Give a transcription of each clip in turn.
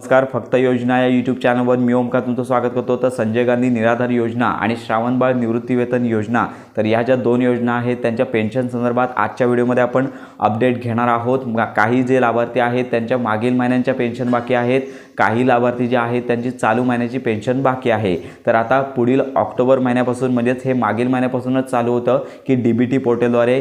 नमस्कार फक्त योजना या यूट्यूब चॅनलवर मी ओमकार तुमचं स्वागत करतो. तर संजय गांधी निराधार योजना आणि श्रावणबाळ निवृत्तीवेतन योजना तर ह्या ज्या दोन योजना आहेत त्यांच्या पेन्शन संदर्भात आजच्या व्हिडिओमध्ये आपण अपडेट घेणार आहोत. काही जे लाभार्थी आहेत त्यांच्या मागील महिन्यांच्या पेन्शन बाकी आहेत. काही लाभार्थी जे आहेत त्यांची चालू महिन्याची पेन्शन बाकी आहे. तर आता पुढील ऑक्टोबर महिन्यापासून म्हणजेच हे मागील महिन्यापासूनच चालू होतं की डी बी टी पोर्टलद्वारे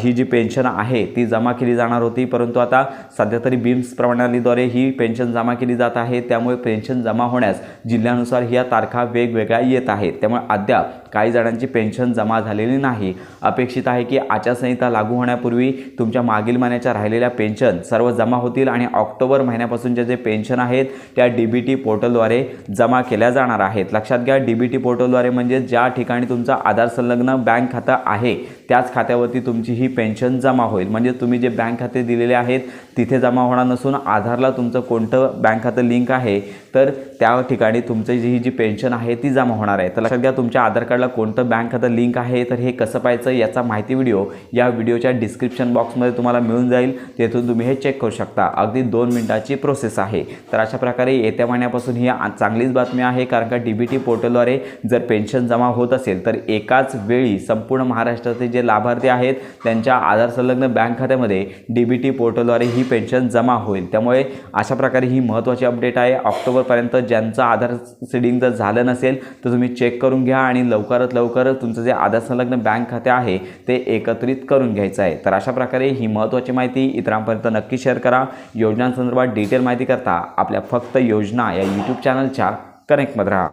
ही जी पेन्शन आहे ती जमा केली जाणार होती. परंतु आता सध्या तरी बीम्स प्रणालीद्वारे ही पेन्शन जमा केली जात आहे. त्यामुळे पेन्शन जमा होण्यास जिल्ह्यानुसार ह्या तारखा वेगवेगळ्या येत आहेत. त्यामुळे अद्याप काही जणांची पेन्शन जमा झाली झालेली नाही. अपेक्षित आहे की आचारसंहिता लागू होण्यापूर्वी तुमच्या मागील महिन्याच्या राहिलेल्या पेन्शन सर्व जमा होतील आणि ऑक्टोबर महिन्यापासूनच्या जे पेन्शन आहेत त्या डी बी टी पोर्टलद्वारे जमा केल्या जाणार आहेत. लक्षात घ्या डी बी टी पोर्टलद्वारे म्हणजे ज्या ठिकाणी तुमचा आधार संलग्न बँक खातं आहे त्याच खात्यावरती तुमची ही पेन्शन जमा होईल. म्हणजे तुम्ही जे बँक खाते दिलेले आहेत तिथे जमा होणार नसून आधारला तुमचं कोणतं बँक खातं लिंक आहे तर त्या ठिकाणी तुमचं जी ही जी पेन्शन आहे ती जमा होणार आहे. तर लक्षात घ्या तुमच्या आधार कार्डला कोणतं बँक खातं लिंक आहे तर हे कसं पाहायचं याचा माहिती व्हिडिओ या व्हिडिओच्या डिस्क्रिप्शन बॉक्समध्ये तुम्हाला मिळून जाईल. तेथून तुम्ही हे चेक करू शकता. अगदी दोन मिनटाची प्रोसेस आहे. तर अशा प्रकारे येत्या महिन्यापासून ही चांगलीच बातमी आहे कारण का डी बी टी पोर्टलद्वारे जर पेन्शन जमा होत असेल तर एकाच वेळी संपूर्ण महाराष्ट्राचे जे लाभार्थी आहेत त्यांच्या आधार संलग्न बँक खात्यामध्ये डी बी टी पोर्टलद्वारे ही पेन्शन जमा होईल. त्यामुळे अशा प्रकारे ही महत्त्वाची अपडेट आहे. ऑक्टोबरपर्यंत ज्यांचं आधार सीडिंग जर झालं नसेल तर तुम्ही चेक करून घ्या आणि लवकरात लवकर तुमचं जे आधार संलग्न बँक खाते आहे ते एकत्रित करून घ्यायचं आहे. तर अशा प्रकारे ही महत्त्वाची माहिती इतरांपर्यंत नक्की शेअर करा. योजनांसंदर्भात डिटेल माहिती करता आपल्या फक्त योजना या यूट्यूब चॅनलच्या कनेक्टमध्ये राहा.